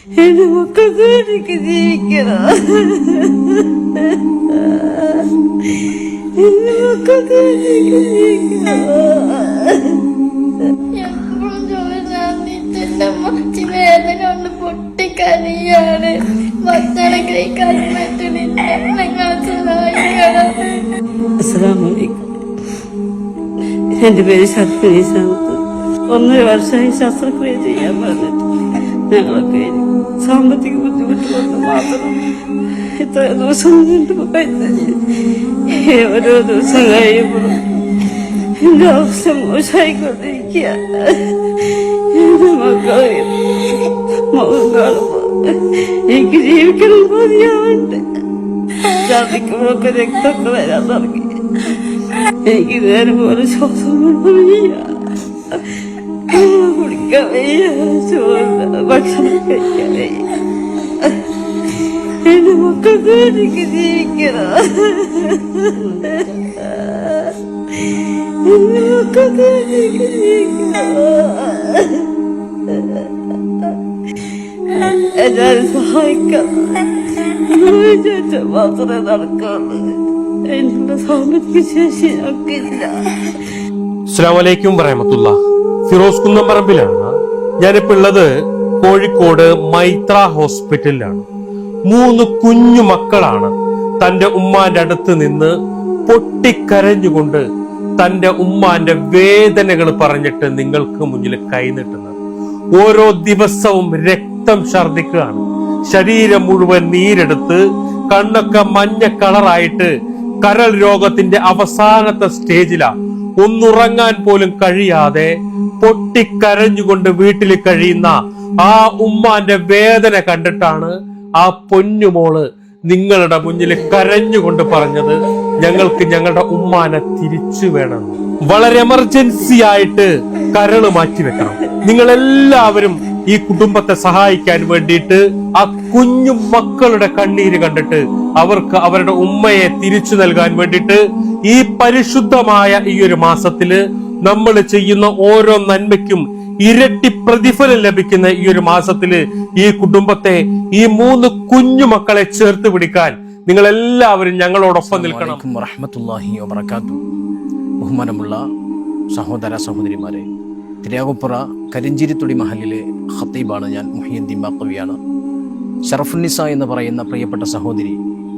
എന്റെ മക്കൾക്ക് എനിക്ക് ജീവിക്കണം മക്കൾക്ക് എനിക്ക് ജീവിക്കണം വേദന കൊണ്ട് പൊട്ടിക്കനിയാണ് ഭക്ഷണം കഴിക്കാൻ പറ്റുന്നില്ല എന്റെ പേര് ഷർഫിനി സാമത്ത് ഒന്നര വർഷമായി ശസ്ത്രക്രിയ ചെയ്യാൻ പറഞ്ഞിട്ട് ഞങ്ങളൊക്കെ സാമ്പത്തിക ബുദ്ധിമുട്ട് കൊണ്ട് മാത്രം ഇത്ര ദിവസം നീണ്ടുപോയത് ഓരോ ദിവസം കഴിയുമ്പോഴും എന്റെ അവസ്ഥ മോശമായിക്കൊണ്ടിരിക്കുക എന്റെ മക്കളെ മുഖം കാണുമ്പോൾ എനിക്ക് ജീവിക്കണം പോലെയാവണ്ട് ഛർദിക്കുമ്പോഴൊക്കെ രക്തമൊക്കെ വരാൻ തുടങ്ങി. എനിക്ക് ഇതുവരെ പോലെ ശ്വാസം വിടാൻ വയ്യ കുടിക്കാൻ വയ്യ ചോറ് ഭക്ഷണം കഴിക്കാൻ വയ്യ എന്റെ മക്കൾക്ക് എനിക്ക് ജീവിക്കണം എന്റെ മക്കൾക്ക് എനിക്ക് ജീവിക്കണം എല്ലാരും സഹായിക്കണം വിചാരിച്ചാൽ മാത്രമേ നടക്കാറുള്ളൂ അതിനുള്ള സാമ്പത്തിക ശേഷി ഞങ്ങൾക്കില്ല അസ്സലാമലൈക്കും വറഹമത്തുള്ള ഫിറോസ് കുന്നംപറമ്പിലാണ് ഞാനിപ്പോ ഉള്ളത് കോഴിക്കോട് മൈത്ര ഹോസ്പിറ്റലിലാണ്. മൂന്ന് കുഞ്ഞു മക്കളാണ്. തന്റെ ഉമ്മാന്റെ അടുത്ത് നിന്ന് പൊട്ടിക്കരഞ്ഞുകൊണ്ട് തന്റെ ഉമ്മാന്റെ വേദനകൾ പറഞ്ഞിട്ട് നിങ്ങൾക്ക് മുന്നിൽ കൈനീട്ടുന്നത് ഓരോ ദിവസവും രക്തം ഛർദിക്കുകയാണ് ശരീരം മുഴുവൻ നീരെടുത്ത് കണ്ണൊക്കെ മഞ്ഞ കളറായിട്ട് കരൾ രോഗത്തിന്റെ അവസാനത്തെ സ്റ്റേജിലാ. ഒന്നുറങ്ങാൻ പോലും കഴിയാതെ പൊട്ടിക്കരഞ്ഞുകൊണ്ട് വീട്ടിൽ കഴിയുന്ന ആ ഉമ്മാന്റെ വേദന കണ്ടിട്ടാണ് ആ പൊന്നുമോൾ നിങ്ങളുടെ മുന്നിൽ കരഞ്ഞുകൊണ്ട് പറഞ്ഞത് ഞങ്ങൾക്ക് ഞങ്ങളുടെ ഉമ്മാനെ തിരിച്ചു വേണം. വളരെ എമർജൻസി ആയിട്ട് കരൾ മാറ്റി വെക്കണം. നിങ്ങൾ എല്ലാവരും ഈ കുടുംബത്തെ സഹായിക്കാൻ വേണ്ടിയിട്ട് ആ കുഞ്ഞു മക്കളുടെ കണ്ണീര് കണ്ടിട്ട് അവർക്ക് അവരുടെ ഉമ്മയെ തിരിച്ചു നൽകാൻ വേണ്ടിയിട്ട് ഈ പരിശുദ്ധമായ ഈ ഒരു മാസത്തിൽ നമ്മൾ ചെയ്യുന്ന ഓരോ നന്മയ്ക്കും ഇരട്ടി പ്രതിഫലം ലഭിക്കുന്ന ഈ ഒരു മാസത്തിൽ ഈ കുടുംബത്തെ ഈ മൂന്ന് കുഞ്ഞു മക്കളെ ചേർത്ത് പിടിക്കാൻ നിങ്ങൾ എല്ലാവരും ഞങ്ങളോടൊപ്പം നിൽക്കണം. റഹ്മത്തുല്ലാഹി വബർക്കാത്തു ബഹുമാനമുള്ള സഹോദര സഹോദരിമാരെ തിരിയാകുപ്പുറ കരിഞ്ചിരിത്തുടി മഹലിലെ ഹത്തീബാണ് ഞാൻ മുഹിയുദ്ദീൻ ബാക്കവിയാണ്. ഷറഫുന്നിസ എന്ന് പറയുന്ന പ്രിയപ്പെട്ട സഹോദരി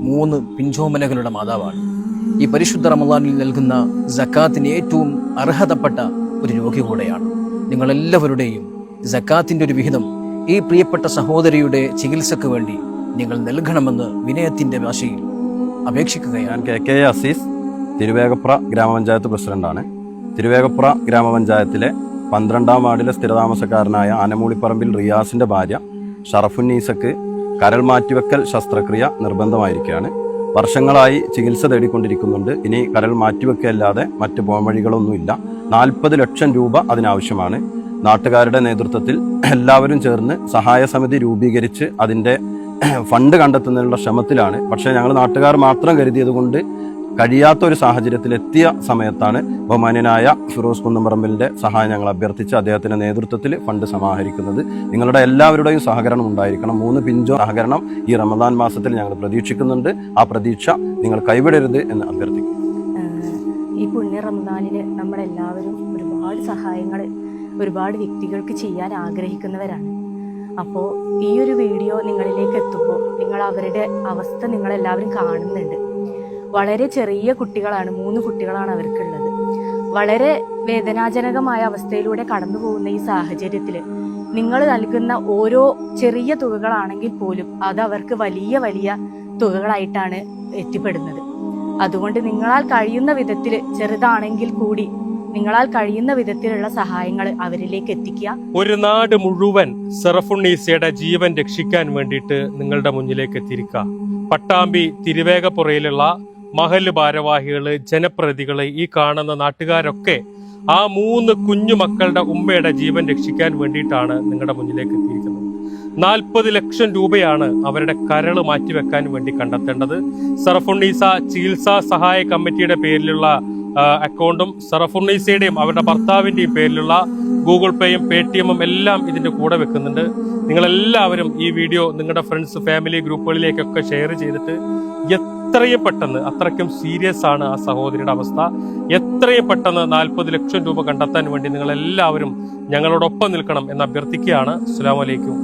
മൂന്ന് പിഞ്ചോമനകളുടെ മാതാവാണ്. ഈ പരിശുദ്ധ റമദാനിൽ നൽകുന്ന ജക്കാത്തിന് ഏറ്റവും അർഹതപ്പെട്ട ഒരു രോഗി കൂടെയാണ്. നിങ്ങളെല്ലാവരുടെയും ജക്കാത്തിന്റെ ഒരു വിഹിതം ഈ പ്രിയപ്പെട്ട സഹോദരിയുടെ ചികിത്സക്ക് വേണ്ടി നിങ്ങൾ നൽകണമെന്ന് വിനയത്തിന്റെ ഭാഷയിൽ അപേക്ഷിക്കുകയാണ്. ഞാൻ കെ കെ അസീസ് തിരുവേഗപ്ര ഗ്രാമപഞ്ചായത്ത് പ്രസിഡന്റാണ്. തിരുവേഗപ്ര ഗ്രാമപഞ്ചായത്തിലെ പന്ത്രണ്ടാം വാർഡിലെ സ്ഥിരതാമസക്കാരനായ ആനമൂളിപ്പറമ്പിൽ റിയാസിന്റെ ഭാര്യ ഷറഫുന്നീസക്ക് കരൾ മാറ്റിവെക്കൽ ശസ്ത്രക്രിയ നിർബന്ധമായിരിക്കുകയാണ്. വർഷങ്ങളായി ചികിത്സ തേടിക്കൊണ്ടിരിക്കുന്നുണ്ട്. ഇനി കരൾ മാറ്റിവെക്കല്ലാതെ മറ്റ് പോംവഴികളൊന്നുമില്ല. നാൽപ്പത് ലക്ഷം രൂപ അതിനാവശ്യമാണ്. നാട്ടുകാരുടെ നേതൃത്വത്തിൽ എല്ലാവരും ചേർന്ന് സഹായ സമിതി രൂപീകരിച്ച് അതിന്റെ ഫണ്ട് കണ്ടെത്തുന്നതിനുള്ള ശ്രമത്തിലാണ്. പക്ഷേ ഞങ്ങൾ നാട്ടുകാർ മാത്രം കരുതിയത് കൊണ്ട് കഴിയാത്ത ഒരു സാഹചര്യത്തിൽ എത്തിയ സമയത്താണ് ബഹുമാന്യനായ ഫിറോസ് കുന്നംപറമ്പിലിന്റെ സഹായം ഞങ്ങൾ അഭ്യർത്ഥിച്ച് അദ്ദേഹത്തിന്റെ നേതൃത്വത്തിൽ ഫണ്ട് സമാഹരിക്കുന്നത്. നിങ്ങളുടെ എല്ലാവരുടെയും സഹകരണം ഉണ്ടായിരിക്കണം. മൂന്ന് പിഞ്ചോ സഹകരണം ഈ റമദാൻ മാസത്തിൽ ഞങ്ങൾ പ്രതീക്ഷിക്കുന്നുണ്ട്. ആ പ്രതീക്ഷ നിങ്ങൾ കൈവിടരുത് എന്ന് അഭ്യർത്ഥിക്കുന്നു. ഈ പുണ്യ റമദാനിൽ നമ്മളെല്ലാവരും ഒരുപാട് സഹായങ്ങൾ ഒരുപാട് വ്യക്തികൾക്ക് ചെയ്യാൻ ആഗ്രഹിക്കുന്നവരാണ്. അപ്പോൾ ഈ ഒരു വീഡിയോ നിങ്ങളിലേക്ക് എത്തുമ്പോൾ നിങ്ങൾ അവരുടെ അവസ്ഥ നിങ്ങളെല്ലാവരും കാണുന്നുണ്ട്. വളരെ ചെറിയ കുട്ടികളാണ് മൂന്ന് കുട്ടികളാണ് അവർക്കുള്ളത്. വളരെ വേദനാജനകമായ അവസ്ഥയിലൂടെ കടന്നു പോകുന്ന ഈ സാഹചര്യത്തിൽ നിങ്ങൾ നൽകുന്ന ഓരോ ചെറിയ തുകകളാണെങ്കിൽ പോലും അത് അവർക്ക് വലിയ വലിയ തുകകളായിട്ടാണ് എത്തിപ്പെടുന്നത്. അതുകൊണ്ട് നിങ്ങളാൽ കഴിയുന്ന വിധത്തിൽ ചെറുതാണെങ്കിൽ കൂടി നിങ്ങളാൽ കഴിയുന്ന വിധത്തിലുള്ള സഹായങ്ങൾ അവരിലേക്ക് എത്തിക്കുക. ഒരു നാട് മുഴുവൻ സെറഫുണ്ണീസയുടെ ജീവൻ രക്ഷിക്കാൻ വേണ്ടിയിട്ട് നിങ്ങളുടെ മുന്നിലേക്ക് എത്തിയിരിക്കുക. പട്ടാമ്പി തിരുവേഗപ്പുറയിലുള്ള മഹൽ ഭാരവാഹികൾ ജനപ്രതികൾ ഈ കാണുന്ന നാട്ടുകാരൊക്കെ ആ മൂന്ന് കുഞ്ഞു മക്കളുടെ ഉമ്മയുടെ ജീവൻ രക്ഷിക്കാൻ വേണ്ടിയിട്ടാണ് നിങ്ങളുടെ മുന്നിലേക്ക് എത്തിയിരിക്കുന്നത്. നാൽപ്പത് ലക്ഷം രൂപയാണ് അവരുടെ കരൾ മാറ്റിവെക്കാൻ വേണ്ടി കണ്ടെത്തേണ്ടത്. സറഫുണ്ണീസ ചികിത്സാ സഹായ കമ്മിറ്റിയുടെ പേരിലുള്ള അക്കൗണ്ടും സറഫുണ്ണീസയുടെയും അവരുടെ ഭർത്താവിന്റെയും പേരിലുള്ള ഗൂഗിൾ പേയും പേ ടി എമ്മും എല്ലാം ഇതിന്റെ കൂടെ വെക്കുന്നുണ്ട്. നിങ്ങളെല്ലാവരും ഈ വീഡിയോ നിങ്ങളുടെ ഫ്രണ്ട്സ് ഫാമിലി ഗ്രൂപ്പുകളിലേക്കൊക്കെ ഷെയർ ചെയ്തിട്ട് എത്രയും പെട്ടെന്ന് അത്രയ്ക്കും സീരിയസ് ആണ് ആ സഹോദരിയുടെ അവസ്ഥ. എത്രയും പെട്ടെന്ന് നാൽപ്പത് ലക്ഷം രൂപ കണ്ടെത്താൻ വേണ്ടി നിങ്ങൾ എല്ലാവരും ഞങ്ങളോടൊപ്പം നിൽക്കണം എന്ന് അഭ്യർത്ഥിക്കുകയാണ്. അസ്സാം വലൈക്കും